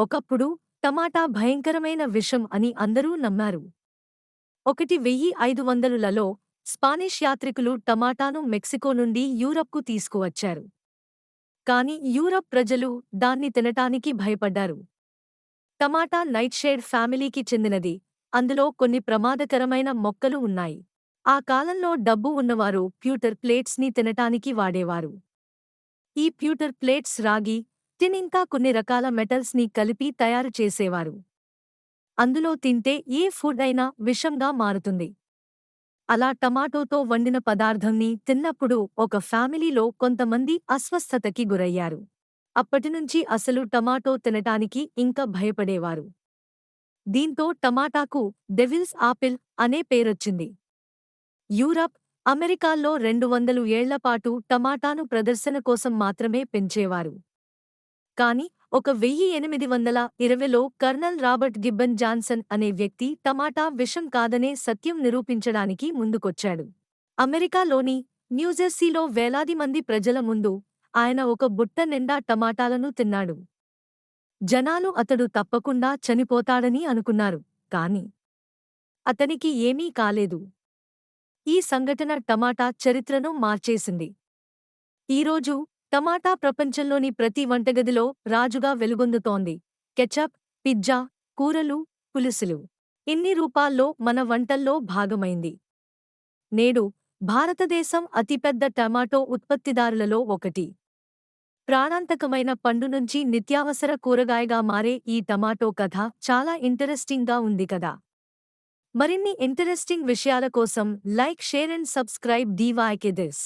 ఒకప్పుడు టమాటా భయంకరమైన విషం అని అందరూ నమ్మారు. ఒకటి వెయ్యి ఐదు వందలులలో స్పానిష్ యాత్రికులు టమాటాను మెక్సికో నుండి యూరప్కు తీసుకువచ్చారు. కాని యూరప్ ప్రజలు దాన్ని తినటానికి భయపడ్డారు. టమాటా నైట్షేడ్ ఫ్యామిలీకి చెందినది. అందులో కొన్ని ప్రమాదకరమైన మొక్కలు ఉన్నాయి. ఆ కాలంలో డబ్బు ఉన్నవారు ప్యూటర్ ప్లేట్స్ని తినటానికి వాడేవారు. ఈ ప్యూటర్ ప్లేట్స్ రాగి టిన్ కొన్ని రకాల మెటల్స్ని కలిపి తయారు చేసేవారు. అందులో తింటే ఏ ఫుడ్ అయినా విషంగా మారుతుంది. అలా టమాటోతో వండిన పదార్థంని తిన్నప్పుడు ఒక ఫ్యామిలీలో కొంతమంది అస్వస్థతకి గురయ్యారు. అప్పటినుంచి అసలు టమాటో తినటానికి ఇంకా భయపడేవారు. దీంతో టమాటాకు డెవిల్స్ ఆపిల్ అనే పేరొచ్చింది. యూరప్ అమెరికాల్లో రెండు వందలు ఏళ్ళపాటు టమాటాను ప్రదర్శన కోసం మాత్రమే పెంచేవారు. కాని ఒక వెయ్యి ఎనిమిది వందల ఇరవైలో కర్నల్ రాబర్ట్ గిబ్బన్ జాన్సన్ అనే వ్యక్తి టమాటా విషం కాదనే సత్యం నిరూపించడానికి ముందుకొచ్చాడు. అమెరికాలోని న్యూజెర్సీలో వేలాది మంది ప్రజల ముందు ఆయన ఒక బుట్ట నిండా టమాటాలను తిన్నాడు. జనాలు అతడు తప్పకుండా చనిపోతాడని అనుకున్నారు కాని అతనికి ఏమీ కాలేదు. ఈ సంఘటన టమాటా చరిత్రను మార్చేసింది. ఈరోజు టమాటా ప్రపంచంలోని ప్రతి వంటగదిలో రాజుగా వెలుగొందుతోంది. కెచప్ పిజ్జా కూరలు పులుసులు. ఇన్ని రూపాల్లో మన వంటల్లో భాగమైంది. నేడు భారతదేశం అతిపెద్ద టమాటో ఉత్పత్తిదారులలో ఒకటి. ప్రాణాంతకమైన పండు నుంచి నిత్యావసర కూరగాయగా మారే ఈ టమాటో కథ చాలా ఇంటరెస్టింగ్గా ఉంది కదా. మరిన్ని ఇంటరెస్టింగ్ విషయాల కోసం లైక్ షేర్ అండ్ సబ్స్క్రైబ్ డీవాయ్కే దిస్.